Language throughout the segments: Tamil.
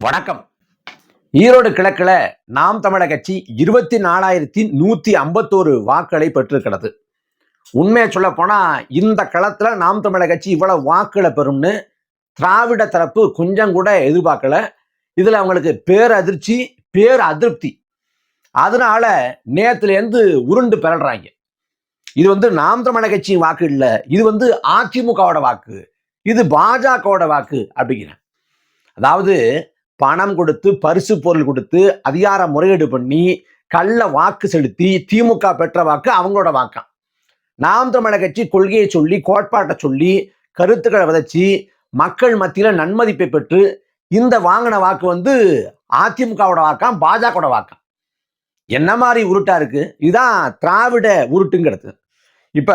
வணக்கம். ஈரோடு கிழக்கில் நாம் தமிழக கட்சி இருபத்தி நாலாயிரத்தி நூத்தி ஐம்பத்தோரு வாக்குகளை பெற்றிருக்கிறது. உண்மையை சொல்ல போனா இந்த களத்துல நாம் தமிழக கட்சி இவ்வளவு வாக்குகளை பெறும்னு திராவிட தரப்பு கொஞ்சம் கூட எதிர்பார்க்கல. இதுல அவங்களுக்கு பேரதிர்ச்சி பேர் அதிருப்தி. அதனால நேத்துல இருந்து உருண்டு பெறடுறாங்க இது வந்து நாம் தமிழக கட்சியின் வாக்கு இல்லை இது வந்து அதிமுகவோட வாக்கு இது பாஜகவோட வாக்கு அப்படிங்கிறேன் அதாவது பணம் கொடுத்து பரிசு பொருள் கொடுத்து அதிகார முறையீடு பண்ணி கள்ள வாக்கு செலுத்தி திமுக பெற்ற வாக்கு அவங்களோட வாக்காம் நாம் தமிழக கட்சி கொள்கையை சொல்லி கோட்பாட்டை சொல்லி கருத்துக்களை விதைச்சி மக்கள் மத்தியில நன்மதிப்பை பெற்று இந்த வாங்கின வாக்கு வந்து அதிமுகவோட வாக்காம் பாஜகவோட வாக்காம் என்ன மாதிரி உருட்டா இருக்கு? இதுதான் திராவிட உருட்டுங்கிறது. இப்ப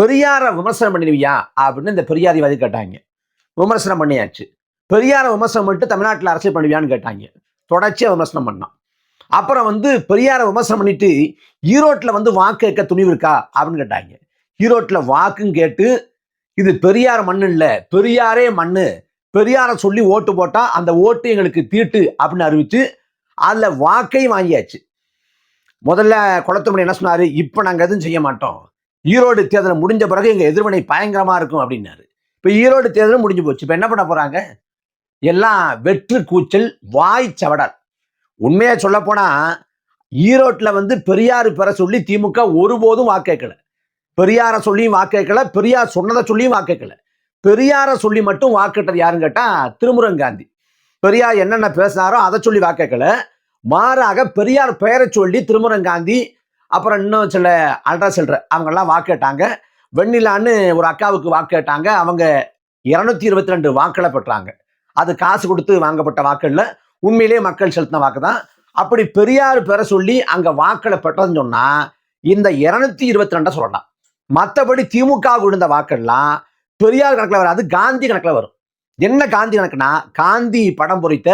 பெரியார விமர்சனம் பண்ணிடுவியா அப்படின்னு இந்த பெரியாதிவாதி கேட்டாங்க. விமர்சனம் பண்ணியாச்சு. பெரியாரை விமர்சனம் பண்ணிட்டு தமிழ்நாட்டில் அரசியல் பண்ணுவியான்னு கேட்டாங்க. தொடர்ச்சியாக விமர்சனம் பண்ணான். அப்புறம் வந்து பெரியாரை விமர்சனம் பண்ணிட்டு ஈரோட்டில் வந்து வாக்கு கேட்க துணிவு இருக்கா அப்படின்னு கேட்டாங்க. ஈரோட்டில் வாக்குன்னு கேட்டு இது பெரியார் மண்ணு இல்லை பெரியாரே மண்ணு பெரியாரை சொல்லி ஓட்டு போட்டால் அந்த ஓட்டு எங்களுக்கு தீட்டு அப்படின்னு அறிவித்து அதில் வாக்கையும் வாங்கியாச்சு. முதல்ல குளத்துமணி என்ன சொன்னார்? இப்போ நாங்கள் எதுவும் செய்ய மாட்டோம். ஈரோடு தேர்தல் முடிஞ்ச பிறகு எங்கள் எதிர்வினை பயங்கரமாக இருக்கும் அப்படின்னாரு. இப்போ ஈரோடு தேர்தலும் முடிஞ்சு போச்சு. இப்போ என்ன பண்ண போகிறாங்க எல்லாம் வெற்று கூச்சல் வாய் சவடல். உண்மையா சொல்ல போனா ஈரோட்ல வந்து பெரியார் பெற சொல்லி திமுக ஒருபோதும் வாக்கேக்கல பெரியாரை சொல்லியும் வாக்கேக்கல பெரியார் சொன்னதை சொல்லியும் வாக்கேக்கல பெரியாரை சொல்லி மட்டும் வாக்கிட்டது யாருன்னு கேட்டா திருமுருகன் காந்தி. பெரியார் என்னென்ன பேசினாரோ அதை சொல்லி வாக்கேக்கல மாறாக பெரியார் பெயரை சொல்லி திருமுருகன் காந்தி அப்புறம் இன்னும் சில அல்ட்ரா சில்ற அவங்கெல்லாம் வாக்கேட்டாங்க வெண்ணிலான்னு ஒரு அக்காவுக்கு வாக்கேட்டாங்க அவங்க இருநூத்தி இருபத்தி ரெண்டு வாக்களை பெற்றாங்க. அது காசு கொடுத்து வாங்கப்பட்ட வாக்குல உண்மையிலேயே மக்கள் செலுத்தின வாக்கு தான் அப்படி பெரியார் பெற சொல்லி அங்க வாக்களை பெற்றதுன்னு சொன்னா இந்த இருநூத்தி இருபத்தி ரெண்டை சொல்லலாம். மற்றபடி திமுக விழுந்த வாக்கெல்லாம் பெரியார் கணக்கில் வராது காந்தி கணக்கில் வரும். என்ன காந்தி கணக்குனா காந்தி படம் பொறித்த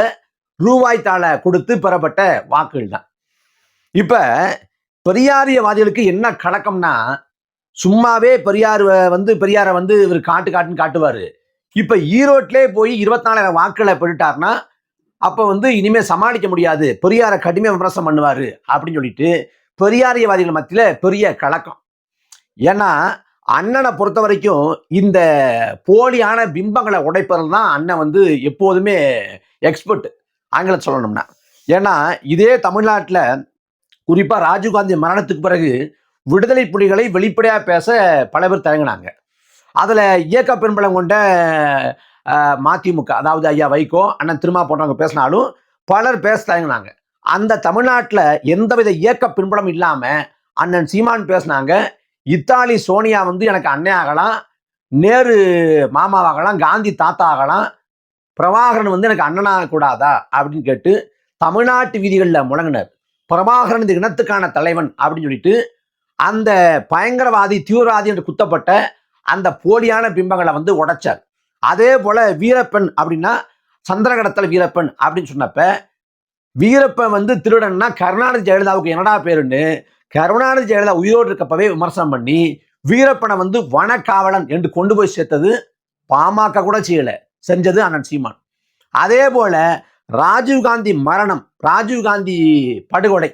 ரூபாய் தாளை கொடுத்து பெறப்பட்ட வாக்குகள் தான். இப்ப பெரியாரியவாதிகளுக்கு என்ன கலக்கம்னா சும்மாவே பெரியார் வந்து பெரியாரை வந்து இவர் காட்டு காட்டுன்னு காட்டுவாரு. இப்ப ஈரோட்டிலே போய் இருபத்தி நாலாயிரம் வாக்குகளை பெற்றுட்டார்னா அப்ப வந்து இனிமே சமாளிக்க முடியாது. பெரியாரை கடுமையாக விமர்சனம் பண்ணுவாரு அப்படின்னு சொல்லிட்டு பெரியாரியவாதிகள் மத்தியில பெரிய கலக்கம். ஏன்னா அண்ணனை பொறுத்த வரைக்கும் இந்த போலியான பிம்பங்களை உடைப்பதில் தான் அண்ணன் வந்து எப்போதுமே எக்ஸ்பர்ட் ஆங்கிலம் சொல்லணும்னா. ஏன்னா இதே தமிழ்நாட்டில் குறிப்பாக ராஜீவ்காந்தி மரணத்துக்கு பிறகு விடுதலை புலிகளை வெளிப்படையாக பேச பல பேர் தயங்கினாங்க. அதில் இயக்க பெரும்பலம் கொண்ட மதிமுக அதாவது ஐயா வைகோ அண்ணன் திருமா போன்றவங்க பேசினாலும் பலர் பேச தயங்கினாங்க அந்த தமிழ்நாட்டில் எந்தவித இயக்க பின்புலம் இல்லாமல் அண்ணன் சீமான் பேசினாங்க. இத்தாலி சோனியா வந்து எனக்கு அண்ணன் ஆகலாம். நேரு மாமாவாகலாம் காந்தி தாத்தா ஆகலாம். பிரபாகரன் வந்து எனக்கு அண்ணனாக கூடாதா? அப்படின்னு கேட்டு தமிழ்நாட்டு வீதிகளில் முழங்கினர். பிரபாகரன் இந்த இனத்துக்கான தலைவன் அப்படின்னு சொல்லிட்டு அந்த பயங்கரவாதி தீவிரவாதி என்று குத்தப்பட்ட அந்த போலியான பிம்பங்களை வந்து உடைச்சார். அதே போல வீரப்பன் அப்படின்னா சந்திரகடத்தல் வீரப்பன் அப்படின்னு சொன்னப்ப வீரப்பன் வந்து திருடன்னா கருணாநிதி ஜெயலலிதாவுக்கு என்னடா பேருன்னு கருணாநிதி ஜெயலலிதா உயிரோடு இருக்கப்பவே விமர்சனம் பண்ணி வீரப்பனை வந்து வனக்காவலன் என்று கொண்டு போய் சேர்த்தது பாமக கூட செய்யல. செஞ்சது அண்ணன் சீமான். அதே போல ராஜீவ்காந்தி மரணம் ராஜீவ்காந்தி படுகொலை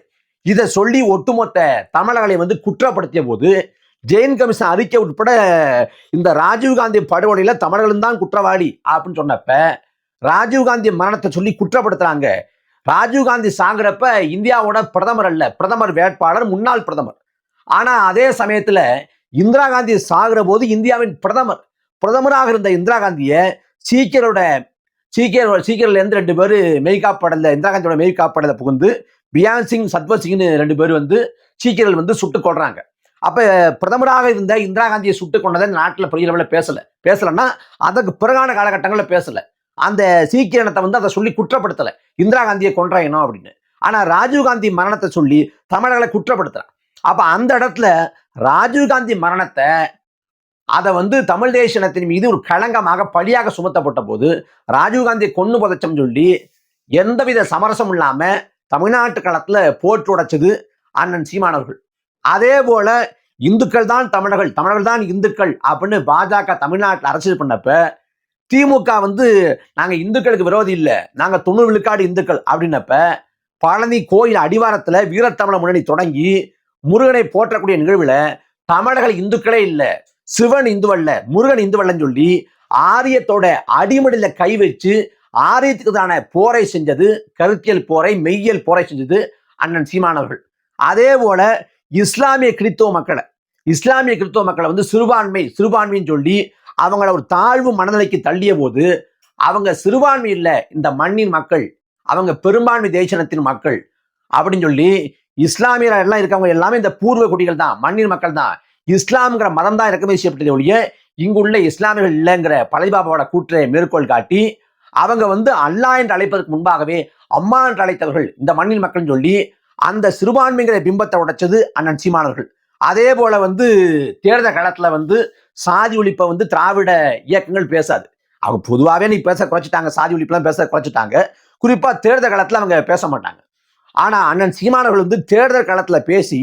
இதை சொல்லி ஒட்டுமொத்த தமிழர்களை வந்து குற்றப்படுத்திய போது ஜெயின் கமிஷன் அறிக்கை உட்பட இந்த ராஜீவ்காந்தி படுகொலையில தமிழர்களும் தான் குற்றவாளி அப்படின்னு சொன்னப்ப ராஜீவ்காந்தி மரணத்தை சொல்லி குற்றப்படுத்துறாங்க. ராஜீவ்காந்தி சாகுறப்ப இந்தியாவோட பிரதமர் அல்ல பிரதமர் வேட்பாளர் முன்னாள் பிரதமர். ஆனா அதே சமயத்துல இந்திரா காந்தி சாகுற போது இந்தியாவின் பிரதமர் பிரதமராக இருந்த இந்திரா காந்தியை சீக்கியரோட சீக்கியர் சீக்கியர்ல இருந்து ரெண்டு பேர் மெய்காப்படல இந்திரா காந்தியோட மெய்காப்படல புகுந்து பியான் சிங் சத்வத் சிங்னு ரெண்டு பேர் வந்து சீக்கியர்கள் வந்து சுட்டு கொள்றாங்க அப்ப பிரதமராக இருந்த இந்திரா காந்தியை சுட்டுக் கொண்டதை நாட்டில் பெரிய அளவில் பேசல. பேசலன்னா அதற்கு பிறகான காலகட்டங்களில் பேசல. அந்த சீக்கிரணத்தை வந்து அதை சொல்லி குற்றப்படுத்தல. இந்திரா காந்தியை கொன்றாயணும் அப்படின்னு. ஆனா ராஜீவ்காந்தி மரணத்தை சொல்லி தமிழர்களை குற்றப்படுத்துறான். அப்ப அந்த இடத்துல ராஜீவ்காந்தி மரணத்தை அதை வந்து தமிழ் தேசனத்தின் மீது ஒரு களங்கமாக பழியாக சுமத்தப்பட்ட போது ராஜீவ்காந்தியை கொன்று புதைச்சம் சொல்லி எந்தவித சமரசம் இல்லாம தமிழ்நாட்டு களத்துல போற்று உடைச்சது அண்ணன் சீமானவர்கள் அதே போல இந்துக்கள் தான் தமிழர்கள் தமிழர்கள் தான் இந்துக்கள் அப்படின்னு பாஜக தமிழ்நாட்டில் அரசியல் பண்ணப்ப திமுக வந்து நாங்கள் இந்துக்களுக்கு விரோதி இல்லை நாங்கள் தொண்ணூறு விழுக்காடு இந்துக்கள் அப்படின்னப்ப பழனி கோயில் அடிவாரத்தில் வீரத்தமிழ முன்னணி தொடங்கி முருகனை போற்றக்கூடிய நிகழ்வில் தமிழர்கள் இந்துக்களே இல்லை சிவன் இந்துவல்ல முருகன் இந்துவல்லன்னு சொல்லி ஆரியத்தோட அடிமடியில கை வச்சு ஆரியத்துக்குதான போரை செஞ்சது கருத்தியல் போரை மெய்யியல் போரை செஞ்சது அண்ணன் சீமானவர்கள் அதே போல இஸ்லாமிய கிறித்துவ மக்களை இஸ்லாமிய கிறித்துவ மக்களை வந்து சிறுபான்மை சிறுபான்மைன்னு சொல்லி அவங்கள ஒரு தாழ்வு மனநிலைக்கு தள்ளிய போது அவங்க சிறுபான்மை இல்லை இந்த மண்ணின் மக்கள் அவங்க பெரும்பான்மை தேசனத்தின் மக்கள் அப்படின்னு சொல்லி இஸ்லாமியர் எல்லாம் இருக்கவங்க எல்லாமே இந்த பூர்வ குடிகள் தான் மண்ணின் மக்கள் தான். இஸ்லாம்ங்கிற மதம் தான் இறக்குமதி செய்யப்பட்டது ஒழிய இங்குள்ள இஸ்லாமியர்கள் இல்லைங்கிற பழைபாபாவோட கூற்றை மேற்கோள் காட்டி அவங்க வந்து அல்லா என்று அழைப்பதற்கு முன்பாகவே அம்மா என்று அழைத்தவர்கள் இந்த மண்ணின் மக்கள்னு சொல்லி அந்த சிறுபான்மைங்கிற பிம்பத்தை உடைச்சது அண்ணன் சீமானவர்கள். அதே போல வந்து தேர்தல் களத்துல வந்து சாதி ஒழிப்பை வந்து திராவிட இயக்கங்கள் பேசாது. அவங்க பொதுவாகவே நீ பேச குறைச்சிட்டாங்க சாதி ஒழிப்புலாம் பேச குறைச்சிட்டாங்க. குறிப்பா தேர்தல் களத்துல அவங்க பேச மாட்டாங்க. ஆனா அண்ணன் சீமானவர்கள் வந்து தேர்தல் களத்துல பேசி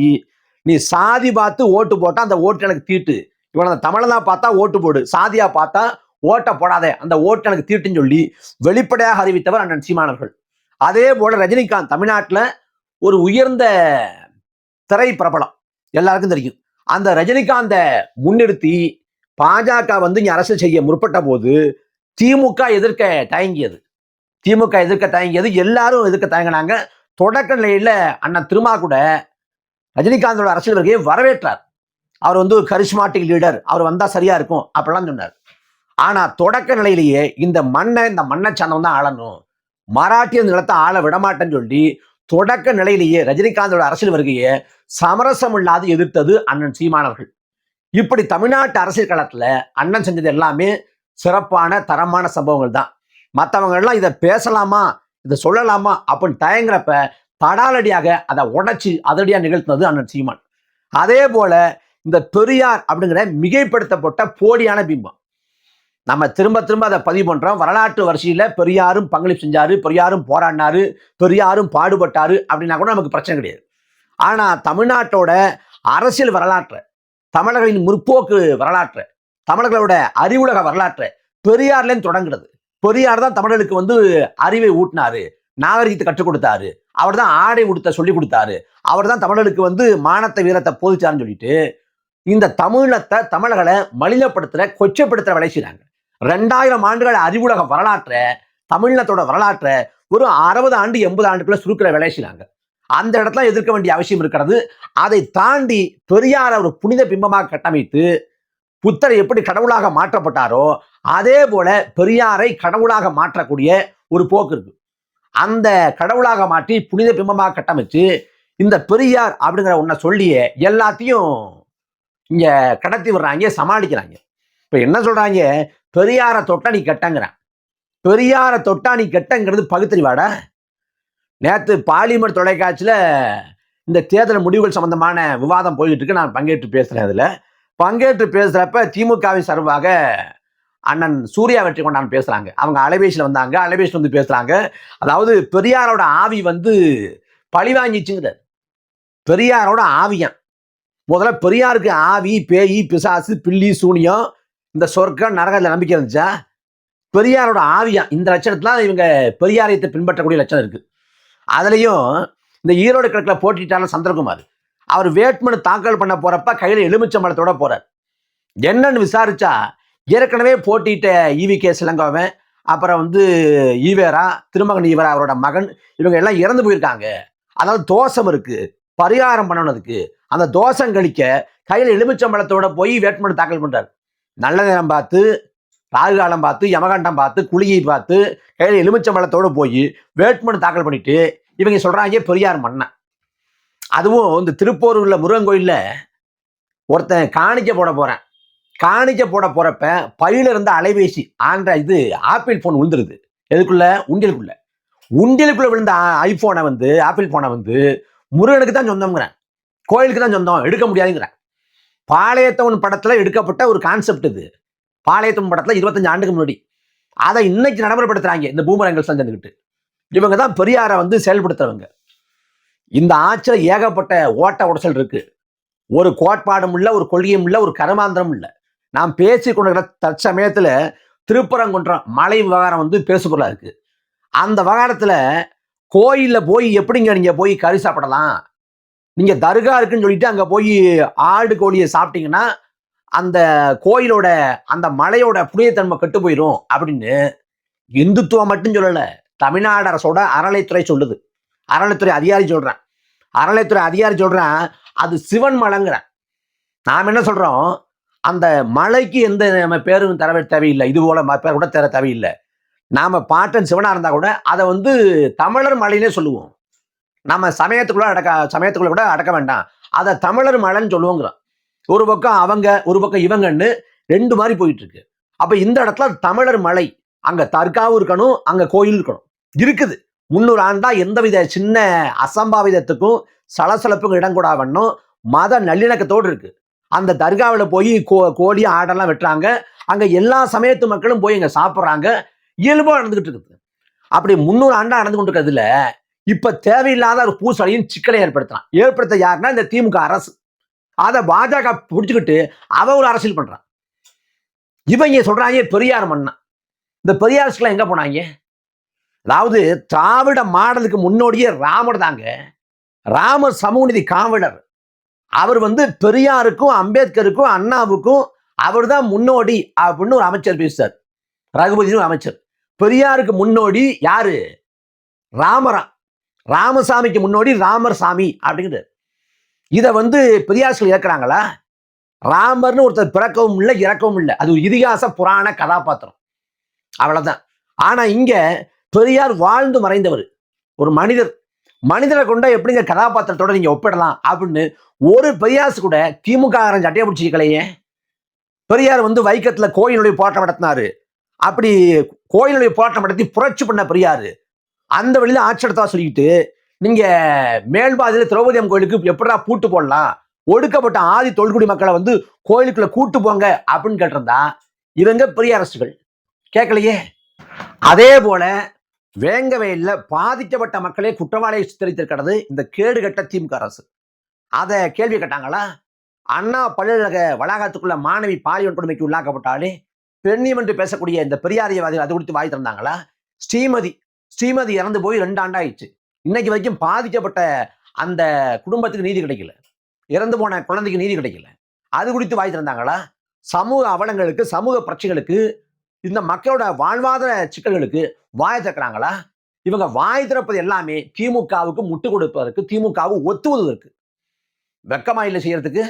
நீ சாதி பார்த்து ஓட்டு போட்டா அந்த ஓட்டு எனக்கு தீட்டு. இவன் அந்த தமிழனா பார்த்தா ஓட்டு போடு சாதியா பார்த்தா ஓட்டை போடாதே அந்த ஓட்டு எனக்கு தீட்டுன்னு சொல்லி வெளிப்படையாக அறிவித்தவர் அண்ணன் சீமானவர்கள். அதே போல ரஜினிகாந்த் தமிழ்நாட்டுல ஒரு உயர்ந்த திரை பிரபலம். எல்லாருக்கும் தெரியும். அந்த ரஜினிகாந்தை முன்னிறுத்தி பாஜக வந்து இங்கே அரசு செய்ய முற்பட்ட போது திமுக எதிர்க்க தயங்கியது. திமுக எதிர்க்க தயங்கியது. எல்லாரும் எதிர்க்க தயங்கினாங்க. தொடக்க நிலையில் அண்ணன் திருமா கூட ரஜினிகாந்தோட அரசியல் வருகையை வரவேற்றார். அவர் வந்து ஒரு கரிஸ்மாட்டிக் லீடர் அவர் வந்தால் சரியா இருக்கும் அப்படிலாம் சொன்னார். ஆனால் தொடக்க நிலையிலேயே இந்த மண்ணை இந்த மண்ணை சந்தம் தான் ஆளணும். மராட்டிய நிலத்தை ஆள விடமாட்டேன்னு சொல்லி தொடக்க நிலையிலேயே ரஜினிகாந்தோட அரசியல் வருகையை சமரசம் இல்லாது எதிர்த்தது அண்ணன் சீமானவர்கள் இப்படி தமிழ்நாட்டு அரசியல் களத்துல அண்ணன் செஞ்சது எல்லாமே சிறப்பான தரமான சம்பவங்கள் தான். மற்றவங்க எல்லாம் இதை பேசலாமா இதை சொல்லலாமா அப்படின்னு தயங்குறப்ப தடாலடியாக அதை உடைச்சி அதடியா நிகழ்த்தினது அண்ணன் சீமான். அதே போல இந்த பெரியார் அப்படிங்கிற மிகைப்படுத்தப்பட்ட போலியான பிம்பம். நம்ம திரும்ப திரும்ப அதை பதிவு பண்றோம். வரலாற்று வரிசையில பெரியாரும் பங்களிப்பு செஞ்சாரு பெரியாரும் போராடினாரு பெரியாரும் பாடுபட்டாரு அப்படின்னா கூட நமக்கு பிரச்சனை கிடையாது. ஆனா தமிழ்நாட்டோட அரசியல் வரலாற்றை தமிழர்களின் முற்போக்கு வரலாற்றை தமிழர்களோட அறிவுலக வரலாற்றை பெரியார்லேருந்து தொடங்குறது. பெரியார் தான் தமிழர்களுக்கு வந்து அறிவை ஊட்டினாரு நாகரிகத்தை கற்றுக் கொடுத்தாரு அவர் தான் ஆடை உடுத்த சொல்லி கொடுத்தாரு அவர் தான் தமிழர்களுக்கு வந்து மானத்தை வீரத்தை போதிச்சாருன்னு சொல்லிட்டு இந்த தமிழத்தை தமிழர்களை மலினப்படுத்துற கொச்சப்படுத்துற வேலை செய்கிறாங்க ரெண்டாயிரம் ஆண்டுகள் அறிவுலக வரலாற்றை தமிழ்நாட்டோட வரலாற்றை ஒரு அறுபது ஆண்டு எண்பது ஆண்டுக்குள்ள சுருக்கிற வேலை செய்றாங்க அந்த இடத்துல எதிர்க்க வேண்டிய அவசியம் இருக்கிறது. அதை தாண்டி பெரியார் ஒரு புனித பிம்பமாக கட்டமைத்து புத்தர் எப்படி கடவுளாக மாற்றப்பட்டாரோ அதே போல பெரியாரை கடவுளாக மாற்றக்கூடிய ஒரு போக்கு இருக்கு. அந்த கடவுளாக மாற்றி புனித பிம்பமாக கட்டமைச்சு இந்த பெரியார் அப்படிங்கிற ஒன்றை சொல்லியே எல்லாத்தையும் இங்க கடத்தி விடுறாங்க சமாளிக்கிறாங்க. இப்போ என்ன சொல்றாங்க? பெரியாரை தொட்டா நீ கெட்டங்கிறான். பெரியாரை தொட்டா நீ கெட்டங்கிறது பகுத்தறிவாடா? நேத்து பாலிமர் தொலைக்காட்சியில இந்த தேர்தல் முடிவுகள் சம்பந்தமான விவாதம் போயிட்டு இருக்கு நான் பங்கேற்று பேசுறேன் அதுல. பங்கேற்று பேசுறப்ப திமுகவின் சார்பாக அண்ணன் சூர்யா வெற்றி கொண்டான் பேசுறாங்க. அவங்க அலைபேசியில் வந்தாங்க. அலைபேசியில் வந்து பேசுறாங்க. அதாவது பெரியாரோட ஆவி வந்து பழிவாங்கிச்சுங்கிறார் பெரியாரோட ஆவியான் முதல்ல பெரியாருக்கு ஆவி பேய் பிசாசு பில்லி சூனியம் இந்த சொர்க்கம் நரகத்தில் நம்பிக்கை இருந்துச்சா? பெரியாரோட ஆவியா இந்த லட்சணத்துல இவங்க பெரியாரியத்தை பின்பற்றக்கூடிய லட்சணம் இருக்கு. அதுலயும் இந்த ஈரோடு கிழக்கில் போட்டிட்டாலும் சந்திரகுமார். அவர் வேட்புமனு தாக்கல் பண்ண போறப்ப கையில் எலுமிச்சம்பழத்தோட போறார். என்னன்னு விசாரிச்சா ஏற்கனவே போட்டிட்ட ஈவி கே சிலங்கோவன் அப்புறம் வந்து ஈவேரா திருமகன் ஈவேரா அவரோட மகன் இவங்க எல்லாம் இறந்து போயிருக்காங்க. அதாவது தோஷம் இருக்கு. பரிகாரம் பண்ணணுதுக்கு அந்த தோஷம் கழிக்க கையில் எலுமிச்சம்பளத்தோட போய் வேட்புமனு தாக்கல் பண்றாரு. நல்ல நேரம் பார்த்து ராகு காலம் பார்த்து யமகண்டம் பார்த்து குளியை பார்த்து கையில் எலுமிச்சம்பழத்தோட போய் வேட்புமனு தாக்கல் பண்ணிட்டு இவங்க சொல்கிறாங்க பெரியார் மன்னன். அதுவும் இந்த திருப்போரூர்ல முருகன் கோயிலில் ஒருத்தன் காணிக்க போட போகிறேன் காணிக்க போட போகிறப்ப பையில இருந்த அலைபேசி ஆண்ட்ரா இது ஆப்பிள் ஃபோன் விழுந்துருது. எதுக்குள்ள? உண்டியலுக்குள்ள. உண்டியலுக்குள்ள விழுந்த ஐஃபோனை வந்து ஆப்பிள் ஃபோனை வந்து முருகனுக்கு தான் சொந்தம்ங்கிறேன். கோயிலுக்கு தான் சொந்தம் எடுக்க முடியாதுங்கிறேன். பாளையத்தவன் படத்துல எடுக்கப்பட்ட ஒரு கான்செப்ட் இது. பாளையத்தவன் படத்துல இருபத்தஞ்சு ஆண்டுக்கு முன்னாடி. அதை இன்னைக்கு நடைமுறைப்படுத்துறாங்க இந்த பூமரங்கள் செஞ்சுக்கிட்டு இவங்க தான் பெரியாரை வந்து செயல்படுத்துறவங்க. இந்த ஆட்சியில் ஏகப்பட்ட ஓட்ட உடச்சல் இருக்கு. ஒரு கோட்பாடும் இல்லை ஒரு கொள்கையும் இல்லை ஒரு கருமாந்திரம் இல்லை. நாம் பேசி கொண்டிருக்கிற தற்சமயத்தில் திருப்பரங்குன்றம் மலை விவகாரம் வந்து பேசுபொருளாக இருக்கு. அந்த விவகாரத்தில் கோயிலில் போய் எப்படிங்க நீங்கள் போய் கறி சாப்பிடலாம்? நீங்க தர்கா இருக்குன்னு சொல்லிட்டு அங்க போய் ஆடு கோழியை சாப்பிட்டீங்கன்னா அந்த கோயிலோட அந்த மலையோட புனிதத்தன்மை கெட்டு போயிடும் அப்படின்னு இந்துத்துவம் மட்டும் சொல்லல தமிழ்நாடு அரசோட அறநிலைத்துறை சொல்லுது. அறநிலைத்துறை அதிகாரி சொல்றேன். அறநிலைத்துறை அதிகாரி சொல்றேன் அது சிவன் மலைங்கிறேன் நாம் என்ன சொல்றோம்? அந்த மலைக்கு எந்த நம்ம பேரும் தர தேவையில்லை. இது போல பேர் கூட தர தேவையில்லை. நாம பாட்டன் சிவனா இருந்தா கூட அதை வந்து தமிழர் மலைன்னே சொல்லுவோம். நம்ம சமயத்துக்குள்ள அடக்க சமயத்துக்குள்ள கூட அடக்க வேண்டாம். அதை தமிழர் மலைன்னு சொல்லுவோங்கிறோம் ஒரு பக்கம் அவங்க ஒரு பக்கம் இவங்கன்னு ரெண்டு மாதிரி போயிட்டு இருக்கு அப்ப இந்த இடத்துல தமிழர் மலை அங்க தர்காவும் இருக்கணும் அங்க கோயில் இருக்கணும். இருக்குது. முன்னூறு ஆண்டா எந்தவித சின்ன அசம்பாவிதத்துக்கும் சலசலப்புக்கும் இடம் கூட வண்ணம் மத நல்லிணக்கத்தோடு இருக்கு. அந்த தர்காவில் போய் கோ கோழி ஆடெல்லாம் வெட்டுறாங்க. அங்க எல்லா சமயத்து மக்களும் போய் அங்க சாப்பிட்றாங்க. இயல்பாக நடந்துகிட்டு இருக்குது. அப்படி முன்னூறு ஆண்டா நடந்து கொண்டு இருக்கிறதுல இப்ப தேவையில்லாத ஒரு பூசலையும் சிக்கலை ஏற்படுத்தலாம் ஏற்படுத்த யாருன்னா இந்த திமுக அரசு. அதை பாஜக பிடிச்சுக்கிட்டு அவ ஒரு அரசியல் பண்றான் இவங்க சொல்றாங்க பெரியார் மண்ணா இந்த பெரியார்ஸ்லாம் எங்க போனாங்க? அதாவது திராவிட மாடலுக்கு முன்னோடியே ராமர் தாங்க. ராமர் சமூகநிதி காவலர். அவர் வந்து பெரியாருக்கும் அம்பேத்கருக்கும் அண்ணாவுக்கும் அவர் தான் முன்னோடி அப்படின்னு ஒரு அமைச்சர் பேசுறார். ரகுபதினு அமைச்சர். பெரியாருக்கு முன்னோடி யாரு? ராமரா. ராமசாமிக்கு முன்னோடி ராமர் சாமி அப்படிங்கிறது இதை வந்து பெரியாசுகள் இறக்குறாங்களா? ராமர்னு ஒருத்தர் பிறக்கவும் இல்லை இறக்கவும் இல்லை. அது ஒரு இதிகாச புராண கதாபாத்திரம். அவ்வளோதான் ஆனால் இங்கே பெரியார் வாழ்ந்து மறைந்தவர். ஒரு மனிதர். மனிதரை கொண்ட எப்படிங்க கதாபாத்திரத்தோட நீங்கள் ஒப்பிடலாம் அப்படின்னு ஒரு பெரியாசு கூட திமுக சட்டையை பிடிச்சிக்கலையே பெரியார் வந்து வைக்கத்தில் கோயிலுடைய போராட்டம் நடத்தினாரு. அப்படி கோயிலுடைய போராட்டம் நடத்தி புரட்சி பண்ண பெரியாரு. அந்த வழியில ஆட்சடத்தா சொல்லிட்டு சொல்லிக்கிட்டு நீங்க மேல்பாதியில திரௌபதி அம்மன் கோயிலுக்கு எப்படா பூட்டு போடலாம்? ஒடுக்கப்பட்ட ஆதி தொல்குடி மக்களை வந்து கோயிலுக்குள்ள கூட்டு போங்க அப்படின்னு கேட்டிருந்தா இவங்க பெரிய அரசுகள். கேட்கலையே? அதே போல வேங்கவேல்ல பாதிக்கப்பட்ட மக்களே குற்றவாளியை சித்தரித்திருக்கிறது இந்த கேடு கட்ட திமுக அரசு. அதை கேள்வி கேட்டாங்களா? அண்ணா பல்கலைக்கழக வளாகத்துக்குள்ள மாணவி பாலியல் கொடுமைக்கு உள்ளாக்கப்பட்டாலே பெண்ணியம் என்று பேசக்கூடிய இந்த பெரியாரியவாதிகள் அது குறித்து வாய் திறந்தாங்களா? ஸ்ரீமதி ஸ்ரீமதி இறந்து போய் ரெண்டு ஆண்டாயிடுச்சு இன்னைக்கு வரைக்கும் பாதிக்கப்பட்ட அந்த குடும்பத்துக்கு நீதி கிடைக்கல. இறந்து போன குழந்தைக்கு நீதி கிடைக்கல. அது குறித்து வாய் திறந்தாங்களா? சமூக அவலங்களுக்கு சமூக பிரச்சனைகளுக்கு இந்த மக்களோட வாழ்வாதார சிக்கல்களுக்கு வாய் திறக்கிறாங்களா? இவங்க வாய் திறப்பது எல்லாமே திமுகவுக்கு முட்டு கொடுப்பதற்கு திமுகவு ஒத்துவதற்கு. வெக்கமா இல்லை செய்யறதுக்கு?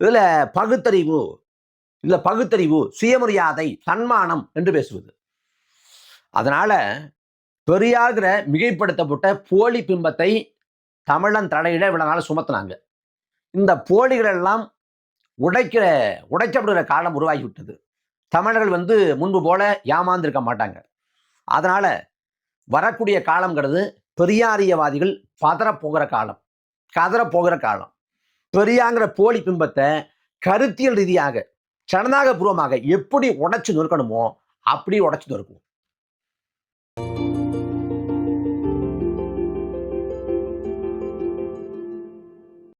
இதுல பகுத்தறிவு இல்ல பகுத்தறிவு சுயமரியாதை தன்மானம் என்று பேசுவது. அதனால பெரியார்கிற மிகைப்படுத்தப்பட்ட போலி பிம்பத்தை தமிழன் தலையிட இவ்வளோ நாள் சுமத்துனாங்க. இந்த போலிகள் எல்லாம் உடைக்கிற உடைக்கப்படுகிற காலம் உருவாகி விட்டது தமிழர்கள் வந்து முன்பு போல ஏமாந்திருக்க மாட்டாங்க. அதனால வரக்கூடிய காலங்கிறது பெரியாரியவாதிகள் பதறப்போகிற காலம் கதறப்போகிற காலம். பெரியாங்கிற போலி பிம்பத்தை கருத்தியல் ரீதியாக சனநாக பூர்வமாக எப்படி உடைச்சு நொறுக்கணுமோ அப்படி உடைச்சு நொறுக்கும்